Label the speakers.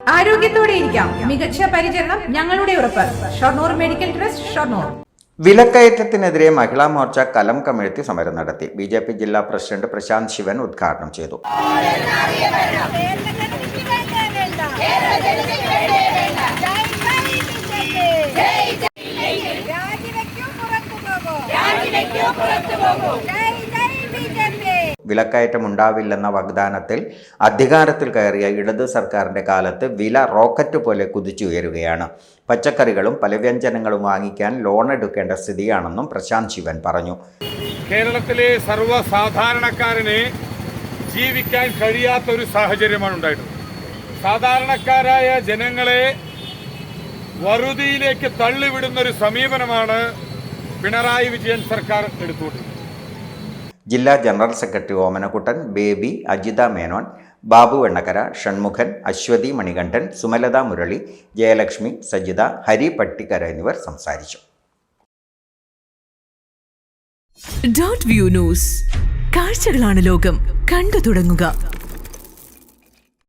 Speaker 1: ആരോഗ്യത്തോടെ ഇരിക്കാം. മികച്ച പരിചരണം ഞങ്ങളുടെ ഉറപ്പ്. Shoranur medical trust Shoranur.
Speaker 2: വിലക്കയറ്റത്തിനെതിരെ Mahila Morcha കലം കമിഴ്ത്തി സമരം നടത്തി. ബി ജെ പി ജില്ലാ പ്രസിഡന്റ് പ്രശാന്ത് ശിവൻ ഉദ്ഘാടനം ചെയ്തു. വിലക്കയറ്റം ഉണ്ടാവില്ലെന്ന വാഗ്ദാനത്തിൽ അധികാരത്തിൽ കയറിയ ഇടത് സർക്കാരിന്റെ കാലത്ത് വില റോക്കറ്റ് പോലെ കുതിച്ചുയരുകയാണ് പച്ചക്കറികളും പലവ്യഞ്ജനങ്ങളും വാങ്ങിക്കാൻ ലോൺ എടുക്കേണ്ട സ്ഥിതിയാണെന്നും പ്രശാന്ത് ശിവൻ പറഞ്ഞു.
Speaker 3: കേരളത്തിലെ സർവസാധാരണക്കാരന് ജീവിക്കാൻ കഴിയാത്ത ഒരു സാഹചര്യമാണ് ഉണ്ടായിട്ടുള്ളത്. സാധാരണക്കാരായ ജനങ്ങളെ വറുതിയിലേക്ക് തള്ളിവിടുന്ന ഒരു സമീപനമാണ് പിണറായി വിജയൻ സർക്കാർ എടുത്തുകൊണ്ടിരിക്കുന്നത്.
Speaker 2: ജില്ലാ ജനറൽ സെക്രട്ടറി ഓമനക്കുട്ടൻ ബേബി അജിത മേനോൻ ബാബു വെണ്ണക്കര ഷൺമുഖൻ അശ്വതി മണികണ്ഠൻ സുമലത മുരളി ജയലക്ഷ്മി സജിത ഹരി പട്ടിക്കര എന്നിവർ സംസാരിച്ചു.
Speaker 4: ഡോട്ട് വ്യൂ ന്യൂസ് കാഴ്ചകളാണ് ലോകം. കണ്ടു തുടങ്ങുക.